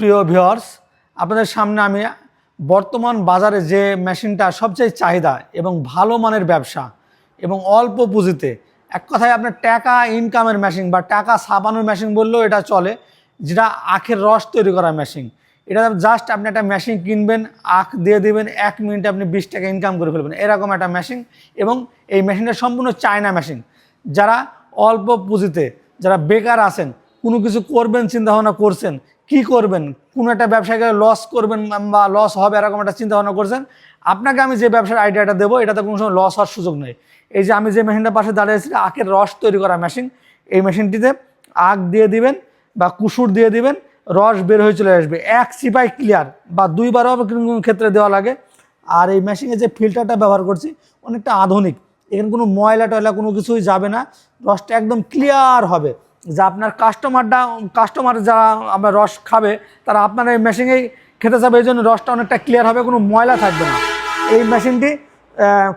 প্রিয় ভিওয়ার্স আপনাদের সামনে আমি বর্তমান বাজারে যে মেশিনটা সবচেয়ে চাহিদা এবং ভালো মানের ব্যবসা এবং অল্প পুঁজিতে, এক কথায় আপনার টাকা ইনকামের মেশিন বা টাকা ছাপানোর মেশিন বললেও এটা চলে, যেটা আখের রস তৈরি করা মেশিন এটা জাস্ট আপনি একটা মেশিন কিনবেন, আখ দিয়ে দেবেন, এক মিনিটে আপনি বিশ টাকা ইনকাম করে ফেলবেন। এরকম একটা মেশিন এবং এই মেশিনটা সম্পূর্ণ চায়না মেশিন যারা অল্প পুঁজিতে, যারা বেকার আছেন কোনো কিছু করবেন চিন্তা ভাবনা করছেন, কি করবেন? কোনো একটা ব্যবসায় লস করবেন বা লস হবে এরকম একটা চিন্তা ভাবনা করছেন, আপনাকে আমি যে ব্যবসার আইডিয়াটা দেবো, এটাতে কোনো সময় লস হওয়ার সুযোগ নেই। এই যে আমি যে মেশিনটা পাশে দাঁড়িয়েছি আখের রস তৈরি করা মেশিন এই মেশিনটিতে আখ দিয়ে দিবেন বা কুসুর দিয়ে দিবেন, রস বের হয়ে চলে আসবে। এক সিপাই ক্লিয়ার বা দুইবারও কোনো ক্ষেত্রে দেওয়া লাগে। আর এই মেশিনে যে ফিল্টারটা ব্যবহার করছি, অনেকটা আধুনিক। এখানে কোনো ময়লা টয়লা কোনো কিছুই যাবে না, রসটা একদম ক্লিয়ার হবে। যা আপনার কাস্টমারটা কাস্টমার যারা আপনার রস খাবে, তারা আপনার এই মেশিনেই খেতে যাবে, এই জন্য রসটা অনেকটা ক্লিয়ার হবে, কোনো ময়লা থাকবে না। এই মেশিনটি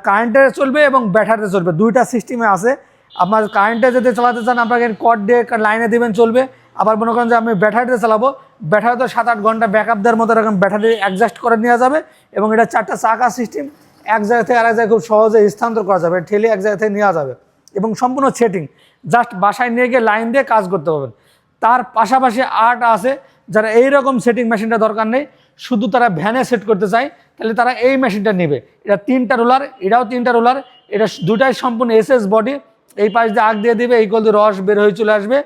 কারেন্টে চলবে এবং ব্যাটারিতে চলবে। দুইটা সিস্টেমে আছে। আপনার কারেন্টে যদি চালাতে চান, আপনাকে কট দিয়ে লাইনে দেবেন, চলবে। আবার মনে করেন যে আমি ব্যাটারিতে চালাবো ব্যাটারিতে সাত আট ঘণ্টা ব্যাকআপ দেওয়ার মতো এরকম ব্যাটারি অ্যাডজাস্ট করে নেওয়া যাবে এবং এটা চারটা চাকা সিস্টেম এক জায়গা থেকে আরেক জায়গায় খুব সহজে স্থানান্তর করা যাবে। ঠেলে এক জায়গা থেকে নেওয়া যাবে। এবং সম্পূর্ণ সেটিং জাস্ট বাসায় নিয়ে গিয়ে লাইন দিয়ে কাজ করতে পারবেন। তার পাশাপাশি আর্ট আছে, যারা এই রকম সেটিং মেশিনটা দরকার নেই, শুধু তারা ভ্যানে সেট করতে চায়, তাহলে তারা এই মেশিনটা নেবে। এটা তিনটা রোলার এটাও তিনটা রোলার এটা দুটাই সম্পূর্ণ এসএস বডি এই পাশ দিয়ে আগ দিয়ে দিবে এই কল দিয়ে রস বের হয়ে চলে আসবে।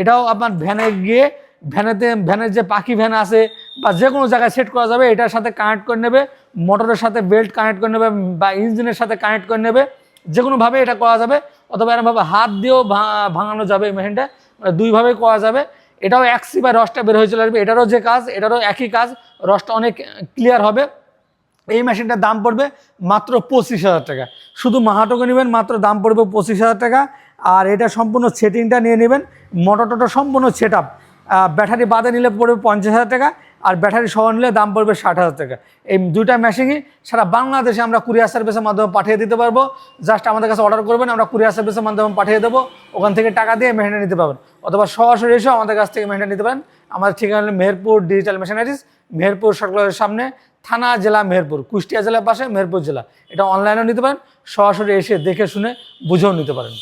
এটাও আপনার ভ্যানে গিয়ে ভ্যানেতে ভ্যানের যে পাখি ভ্যান আছে, বা যে কোনো জায়গায় সেট করা যাবে, এটার সাথে কানেক্ট করে নেবে মোটরের সাথে বেল্ট কানেক্ট করে নেবে, বা ইঞ্জিনের সাথে কানেক্ট করে নেবে যে কোনোভাবে এটা করা যাবে। অথবা এরকমভাবে হাত দিয়েও ভাঙানো যাবে এই মেশিনটা। মানে দুইভাবেই করা যাবে। এটাও এক সিপাই রসটা বের হয়ে চলে আসবে এটারও যে কাজ, এটারও একই কাজ। রসটা অনেক ক্লিয়ার হবে। এই মেশিনটার দাম পড়বে মাত্র পঁচিশ হাজার টাকা। শুধু মাহাটুকু নেবেন, মাত্র দাম পড়বে পঁচিশ হাজার টাকা। আর এটা সম্পূর্ণ সেটিংটা নিয়ে নেবেন। মোটর টোটর সম্পূর্ণ সেট ব্যাটারি বাদে নিলে পড়বে পঞ্চাশ হাজার টাকা। আর ব্যাটারি সহ নিলে দাম পড়বে ষাট হাজার টাকা। এই দুইটা মেশিনই সারা বাংলাদেশে আমরা কুরিয়ার সার্ভিসের মাধ্যমে পাঠিয়ে দিতে পারব। জাস্ট আমাদের কাছে অর্ডার করবেন, আমরা কুরিয়ার সার্ভিসের মাধ্যমে পাঠিয়ে দেবো। ওখান থেকে টাকা দিয়ে মেশিনটা নিতে পারবেন। অথবা সরাসরি এসেও আমাদের কাছ থেকে মেশিনটা নিতে পারেন। আমাদের ঠিকানা হলো মেহেরপুর ডিজিটাল মেশিনারিজ মেহেরপুর সরকারের সামনে, থানা জেলা মেহেরপুর, কুষ্টিয়া জেলার পাশে মেহেরপুর জেলা। এটা অনলাইনেও নিতে পারেন, সরাসরি এসে দেখে শুনে, বুঝেও নিতে পারেন।